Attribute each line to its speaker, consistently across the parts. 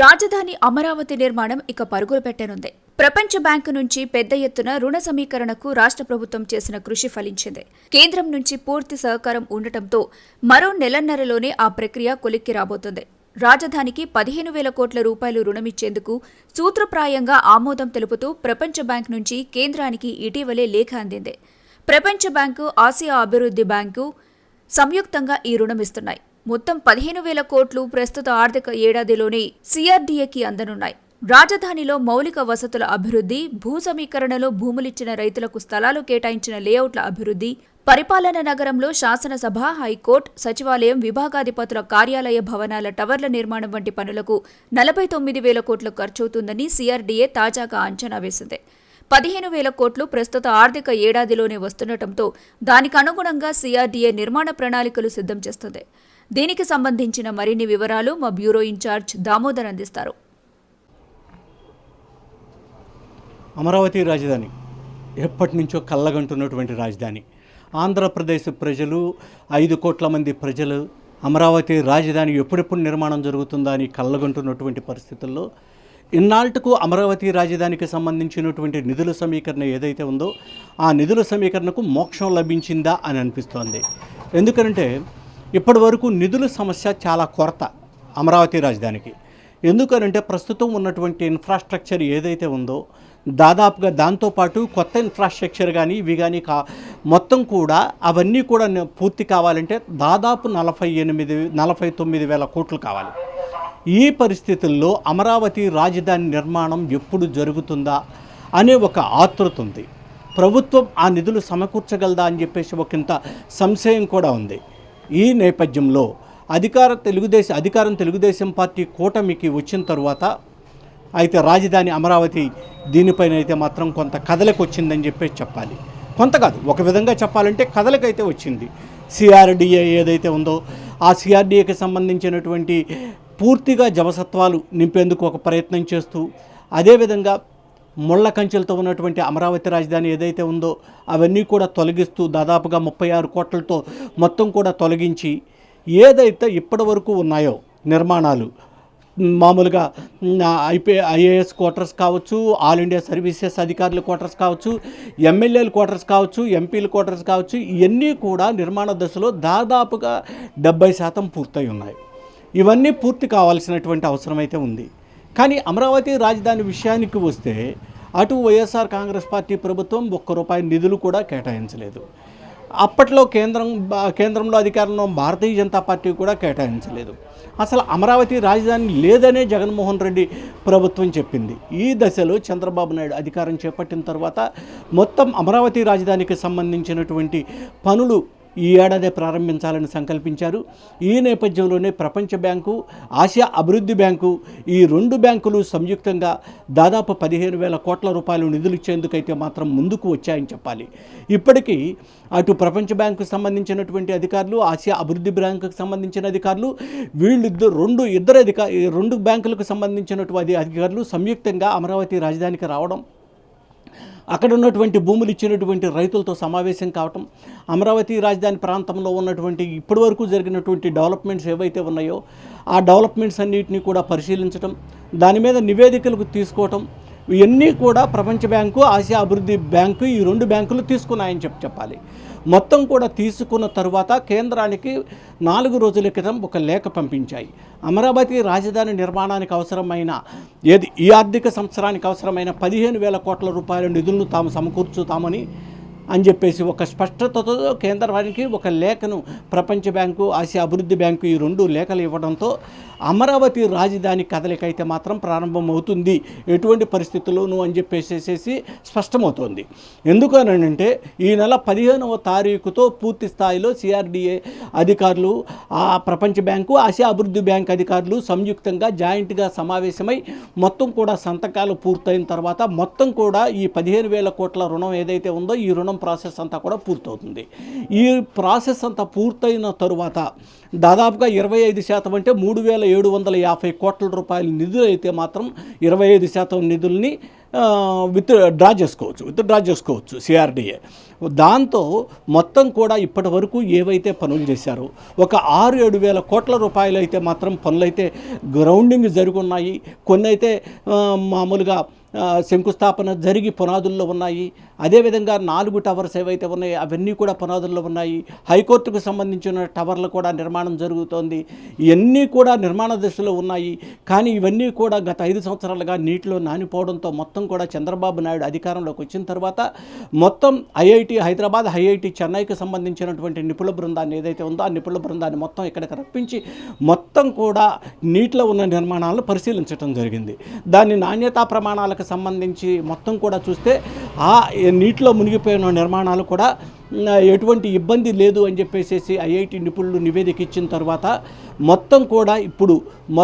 Speaker 1: రాజధాని అమరావతి నిర్మాణం ఇక పరుగులు పెట్టనుంది. ప్రపంచ బ్యాంకు నుంచి పెద్ద ఎత్తున రుణ సమీకరణకు రాష్ట్ర ప్రభుత్వం చేసిన కృషి ఫలించింది. కేంద్రం నుంచి పూర్తి సహకారం ఉండటంతో మరో నెలన్నరలోనే ఆ ప్రక్రియ కొలిక్కి రాబోతుంది. రాజధానికి పదిహేను వేల కోట్ల రూపాయలు రుణమిచ్చేందుకు సూత్రప్రాయంగా ఆమోదం తెలుపుతూ ప్రపంచ బ్యాంక్ నుంచి కేంద్రానికి ఇటీవలే లేఖ అందింది. ప్రపంచ బ్యాంకు ఆసియా అభివృద్ధి బ్యాంకు సంయుక్తంగా ఈ రుణమిస్తున్నాయి మొత్తం పదిహేను వేల కోట్లు ప్రస్తుత ఆర్థిక ఏడాదిలోనే సిఆర్డీఏకి అందనున్నాయి. రాజధానిలో మౌలిక వసతుల అభివృద్ధి భూ సమీకరణలో భూములిచ్చిన రైతులకు స్థలాలు కేటాయించిన లేఅవుట్ల అభివృద్ధి పరిపాలన నగరంలో శాసనసభ హైకోర్టు సచివాలయం విభాగాధిపతుల కార్యాలయ భవనాల టవర్ల నిర్మాణం వంటి పనులకు నలభై తొమ్మిది వేల కోట్లు ఖర్చవుతుందని సిఆర్డీఏ తాజాగా అంచనా వేసింది. పదిహేను వేల కోట్లు ప్రస్తుత ఆర్థిక ఏడాదిలోనే వస్తుండటంతో దానికి అనుగుణంగా సిఆర్డీఏ నిర్మాణ ప్రణాళికలు సిద్ధం చేస్తుంది. దీనికి సంబంధించిన మరిన్ని వివరాలు మా బ్యూరో ఇన్ఛార్జ్ దామోదర్ అందిస్తారు.
Speaker 2: అమరావతి రాజధాని ఎప్పటి నుంచో కళ్ళగంటున్నటువంటి రాజధాని. ఆంధ్రప్రదేశ్ ప్రజలు ఐదు కోట్ల మంది ప్రజలు అమరావతి రాజధాని ఎప్పుడెప్పుడు నిర్మాణం జరుగుతుందా అని కళ్ళగంటున్నటువంటి పరిస్థితుల్లో ఇన్నాళ్ళకు అమరావతి రాజధానికి సంబంధించినటువంటి నిధుల సమీకరణ ఏదైతే ఉందో ఆ నిధుల సమీకరణకు మోక్షం లభించిందా అని అనిపిస్తోంది. ఎందుకంటే ఇప్పటి వరకు నిధుల సమస్య చాలా కొరత అమరావతి రాజధానికి. ఎందుకనంటే ప్రస్తుతం ఉన్నటువంటి ఇన్ఫ్రాస్ట్రక్చర్ ఏదైతే ఉందో దాదాపుగా దాంతోపాటు కొత్త ఇన్ఫ్రాస్ట్రక్చర్ కానీ ఇవి కానీ కా మొత్తం కూడా అవన్నీ కూడా పూర్తి కావాలంటే దాదాపు నలభై ఎనిమిది నలభై తొమ్మిది వేల కోట్లు కావాలి. ఈ పరిస్థితుల్లో అమరావతి రాజధాని నిర్మాణం ఎప్పుడు జరుగుతుందా అనే ఒక ఆతృత ఉంది. ప్రభుత్వం ఆ నిధులు సమకూర్చగలదా అని చెప్పేసి ఒకంత సంశయం కూడా ఉంది. ఈ నేపథ్యంలో అధికార తెలుగుదేశం అధికారం తెలుగుదేశం పార్టీ కూటమికి వచ్చిన తరువాత అయితే రాజధాని అమరావతి దీనిపైన అయితే మాత్రం కొంత కదలకు వచ్చిందని చెప్పేసి చెప్పాలి. కొంత కాదు ఒక విధంగా చెప్పాలంటే కదలకైతే వచ్చింది. సిఆర్డిఏ ఏదైతే ఉందో ఆ సిఆర్డిఏకి సంబంధించినటువంటి పూర్తిగా జవసత్వాలు నింపేందుకు ఒక ప్రయత్నం చేస్తూ అదేవిధంగా ముళ్ళ కంచెలతో ఉన్నటువంటి అమరావతి రాజధాని ఏదైతే ఉందో అవన్నీ కూడా తొలగిస్తూ దాదాపుగా ముప్పై ఆరు కోట్లతో మొత్తం కూడా తొలగించి ఏదైతే ఇప్పటి వరకు ఉన్నాయో నిర్మాణాలు మామూలుగా ఐపీ ఐఏఎస్ క్వార్టర్స్ కావచ్చు ఆల్ ఇండియా సర్వీసెస్ అధికారుల క్వార్టర్స్ కావచ్చు ఎమ్మెల్యేల క్వార్టర్స్ కావచ్చు ఎంపీల క్వార్టర్స్ కావచ్చు ఇవన్నీ కూడా నిర్మాణ దశలో దాదాపుగా డెబ్బై శాతం పూర్తయి ఉన్నాయి. ఇవన్నీ పూర్తి కావాల్సినటువంటి అవసరం అయితే ఉంది. కానీ అమరావతి రాజధాని విషయానికి వస్తే అటు వైఎస్ఆర్ కాంగ్రెస్ పార్టీ ప్రభుత్వం ఒక్క రూపాయి నిధులు కూడా కేటాయించలేదు. అప్పట్లో కేంద్రం బా- కేంద్రంలో అధికారంలో భారతీయ జనతా పార్టీ కూడా కేటాయించలేదు. అసలు అమరావతి రాజధాని లేదనే జగన్మోహన్ రెడ్డి ప్రభుత్వం చెప్పింది. ఈ దశలో చంద్రబాబు నాయుడు అధికారం చేపట్టిన తర్వాత మొత్తం అమరావతి రాజధానికి సంబంధించినటువంటి పనులు ఈ ఏడాది ప్రారంభించాలని సంకల్పించారు. ఈ నేపథ్యంలోనే ప్రపంచ బ్యాంకు ఆసియా అభివృద్ధి బ్యాంకు ఈ రెండు బ్యాంకులు సంయుక్తంగా దాదాపు పదిహేను వేల కోట్ల రూపాయలు నిధులు ఇచ్చేందుకైతే మాత్రం ముందుకు వచ్చాయని చెప్పాలి. ఇప్పటికీ అటు ప్రపంచ బ్యాంకు సంబంధించినటువంటి అధికారులు ఆసియా అభివృద్ధి బ్యాంకుకు సంబంధించిన అధికారులు వీళ్ళిద్దరు రెండు ఇద్దరు అధికారు రెండు బ్యాంకులకు సంబంధించినటువంటి అధికారులు సంయుక్తంగా అమరావతి రాజధానికి రావడం అక్కడ ఉన్నటువంటి భూములు ఇచ్చినటువంటి రైతులతో సమావేశం కావటం అమరావతి రాజధాని ప్రాంతంలో ఉన్నటువంటి ఇప్పటివరకు జరిగినటువంటి డెవలప్మెంట్స్ ఏవైతే ఉన్నాయో ఆ డెవలప్మెంట్స్ అన్నిటిని కూడా పరిశీలించడం దాని మీద నివేదికలకు తీసుకోవటం ఇవన్నీ కూడా ప్రపంచ బ్యాంకు ఆసియా అభివృద్ధి బ్యాంకు ఈ రెండు బ్యాంకులు తీసుకున్నాయని చెప్పి చెప్పాలి. మొత్తం కూడా తీసుకున్న తరువాత కేంద్రానికి నాలుగు రోజుల క్రితం ఒక లేఖ పంపించాయి. అమరావతి రాజధాని నిర్మాణానికి అవసరమైన ఏది? ఈ ఆర్థిక సంవత్సరానికి అవసరమైన పదిహేను వేల కోట్ల రూపాయల నిధులను తాము సమకూర్చుతామని అని చెప్పేసి ఒక స్పష్టతతో కేంద్రానికి ఒక లేఖను ప్రపంచ బ్యాంకు ఆసియా అభివృద్ధి బ్యాంకు ఈ రెండు లేఖలు ఇవ్వడంతో అమరావతి రాజధాని కదలికైతే మాత్రం ప్రారంభమవుతుంది. ఎటువంటి పరిస్థితుల్లోనూ అని చెప్పేసేసి స్పష్టమవుతోంది. ఎందుకనంటే ఈ నెల పదిహేనవ తారీఖుతో పూర్తి స్థాయిలో సిఆర్డిఏ అధికారులు ఆ ప్రపంచ బ్యాంకు ఆసియా అభివృద్ధి బ్యాంక్ అధికారులు సంయుక్తంగా జాయింట్గా సమావేశమై మొత్తం కూడా సంతకాలు పూర్తయిన తర్వాత మొత్తం కూడా ఈ పదిహేను వేల కోట్ల రుణం ఏదైతే ఉందో ఈ రుణం ప్రాసెస్ అంతా కూడా పూర్తవుతుంది. ఈ ప్రాసెస్ అంతా పూర్తయిన తరువాత దాదాపుగా ఇరవై ఐదు శాతం అంటే మూడు వేల ఏడు వందల యాభై కోట్ల రూపాయల నిధులు అయితే మాత్రం ఇరవై ఐదు శాతం నిధుల్ని విత్ డ్రా చేసుకోవచ్చు విత్ డ్రా చేసుకోవచ్చు సిఆర్డిఏ. దాంతో మొత్తం కూడా ఇప్పటి వరకు ఏవైతే పనులు చేశారో ఒక ఆరు ఏడు వేల కోట్ల రూపాయలు అయితే మాత్రం పనులైతే గ్రౌండింగ్ జరుగున్నాయి. కొన్ని అయితే మామూలుగా శంకుస్థాపన జరిగి పునాదుల్లో ఉన్నాయి. అదేవిధంగా నాలుగు టవర్స్ ఏవైతే ఉన్నాయో అవన్నీ కూడా పునాదుల్లో ఉన్నాయి. హైకోర్టుకు సంబంధించిన టవర్లు కూడా నిర్మాణం జరుగుతోంది. ఇవన్నీ కూడా నిర్మాణ దశలో ఉన్నాయి. కానీ ఇవన్నీ కూడా గత ఐదు సంవత్సరాలుగా నీటిలో నానిపోవడంతో మొత్తం కూడా చంద్రబాబు నాయుడు అధికారంలోకి వచ్చిన తర్వాత మొత్తం ఐఐటి హైదరాబాద్ ఐఐటి చెన్నైకి సంబంధించినటువంటి నిపుణుల బృందాన్ని ఏదైతే ఉందో ఆ నిపుణుల బృందాన్ని మొత్తం ఇక్కడికి రప్పించి మొత్తం కూడా నీటిలో ఉన్న నిర్మాణాలను పరిశీలించడం జరిగింది. దాని నాణ్యతా ప్రమాణాలకు సంబంధించి మొత్తం కూడా చూస్తే ఆ నీటిలో మునిగిపోయిన నిర్మాణాలు కూడా ఎటువంటి ఇబ్బంది లేదు అని చెప్పేసి ఐఐటి నిపుణులు నివేదిక ఇచ్చిన తర్వాత మొత్తం కూడా ఇప్పుడు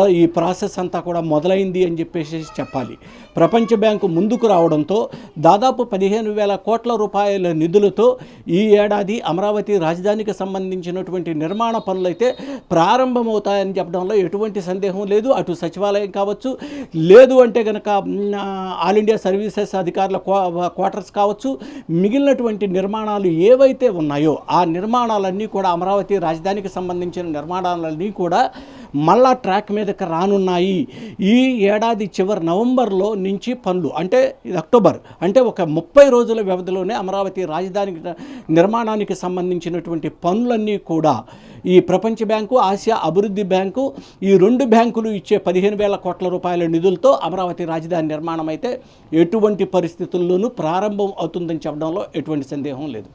Speaker 2: ఈ ప్రాసెస్ అంతా కూడా మొదలైంది అని చెప్పేసి చెప్పాలి. ప్రపంచ బ్యాంకు ముందుకు రావడంతో దాదాపు పదిహేను వేల కోట్ల రూపాయల నిధులతో ఈ ఏడాది అమరావతి రాజధానికి సంబంధించినటువంటి నిర్మాణ పనులైతే ప్రారంభమవుతాయని చెప్పడంలో ఎటువంటి సందేహం లేదు. అటు సచివాలయం కావచ్చు లేదు అంటే కనుక ఆల్ ఇండియా సర్వీసెస్ అధికారుల క్వా- క్వార్టర్స్ కావచ్చు మిగిలినటువంటి నిర్మాణాలు ఏ ఏవైతే ఉన్నాయో ఆ నిర్మాణాలన్నీ కూడా అమరావతి రాజధానికి సంబంధించిన నిర్మాణాలన్నీ కూడా మళ్ళా ట్రాక్ మీదకి రానున్నాయి. ఈ ఏడాది చివరి నవంబర్లో నుంచి పనులు అంటే ఇది అక్టోబర్ అంటే ఒక ముప్పై రోజుల వ్యవధిలోనే అమరావతి రాజధానికి నిర్మాణానికి సంబంధించినటువంటి పనులన్నీ కూడా ఈ ప్రపంచ బ్యాంకు ఆసియా అభివృద్ధి బ్యాంకు ఈ రెండు బ్యాంకులు ఇచ్చే పదిహేను వేల కోట్ల రూపాయల నిధులతో అమరావతి రాజధాని నిర్మాణం అయితే ఎటువంటి పరిస్థితుల్లోనూ ప్రారంభం అవుతుందని చెప్పడంలో ఎటువంటి సందేహం లేదు.